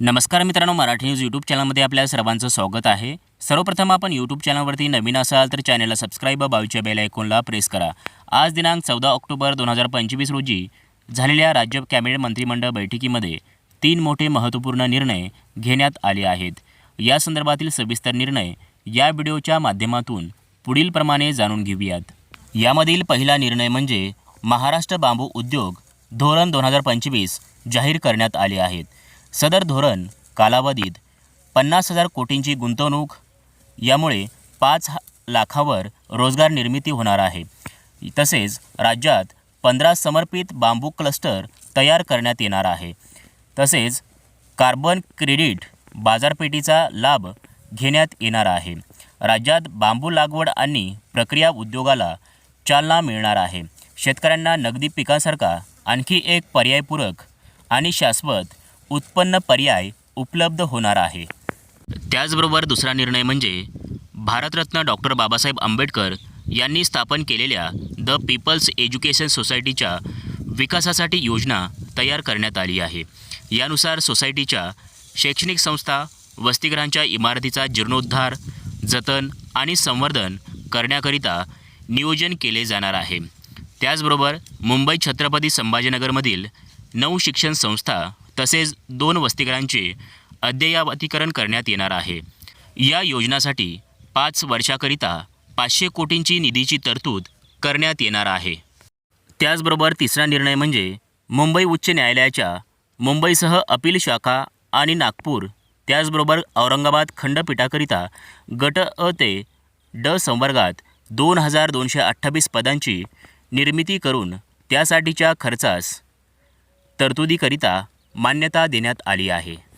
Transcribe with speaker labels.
Speaker 1: नमस्कार मित्रांनो Marathi news YouTube चॅनलमध्ये आपल्या सर्वांचं स्वागत आहे. सर्वप्रथम आपण यूट्यूब चॅनलवरती नवीन असाल तर चॅनलला सबस्क्राईब बावीच्या बाजूच्या बेल आयकॉनला प्रेस करा. आज दिनांक चौदा ऑक्टोबर दोन हजार पंचवीस रोजी झालेल्या राज्य कॅबिनेट मंत्रिमंडळ बैठकीमध्ये तीन मोठे महत्त्वपूर्ण निर्णय घेण्यात आले आहेत. या संदर्भातील सविस्तर निर्णय या व्हिडिओच्या माध्यमातून पुढीलप्रमाणे जाणून घेऊयात. यामधील पहिला निर्णय म्हणजे महाराष्ट्र बांबू उद्योग धोरण दोन हजार पंचवीस जाहीर करण्यात आले आहेत. सदर धोरण कालावधीत पन्नास हजार कोटींची गुंतवणूक यामुळे पाच लाखावर रोजगार निर्मिती होणार आहे. तसेच राज्यात पंधरा समर्पित बांबू क्लस्टर तयार करण्यात येणार आहे. तसेच कार्बन क्रेडिट बाजारपेठीचा लाभ घेण्यात येणार आहे. राज्यात बांबू लागवड आणि प्रक्रिया उद्योगाला चालना मिळणार आहे. शेतकऱ्यांना नगदी पिकांसारखा आणखी एक पर्यायपूरक आणि शाश्वत उत्पन्न पर्याय उपलब्ध होणार आहे. त्याचबरोबर दुसरा निर्णय म्हणजे भारतरत्न डॉक्टर बाबासाहेब आंबेडकर यांनी स्थापन केलेल्या द पीपल्स एज्युकेशन सोसायटीच्या विकासासाठी योजना तयार करण्यात आली आहे. यानुसार सोसायटीच्या शैक्षणिक संस्था वसतिगृहांच्या इमारतीचा जीर्णोद्धार जतन आणि संवर्धन करण्याकरिता नियोजन केले जाणार आहे. त्याचबरोबर मुंबई छत्रपती संभाजीनगरमधील नऊ शिक्षण संस्था तसेच दोन वसतिगृहांचे अद्ययावतीकरण करण्यात येणार आहे. या योजनासाठी पाच वर्षाकरिता पाचशे कोटींची निधीची तरतूद करण्यात येणार आहे. त्याचबरोबर तिसरा निर्णय म्हणजे मुंबई उच्च न्यायालयाच्या मुंबईसह अपील शाखा आणि नागपूर त्याचबरोबर औरंगाबाद खंडपीठाकरिता गट अ ते ड संवर्गात दोन हजार दोनशे अठ्ठावीस पदांची निर्मिती करून त्यासाठीच्या खर्चास तरतुदीकरिता मान्यता देण्यात आली आहे.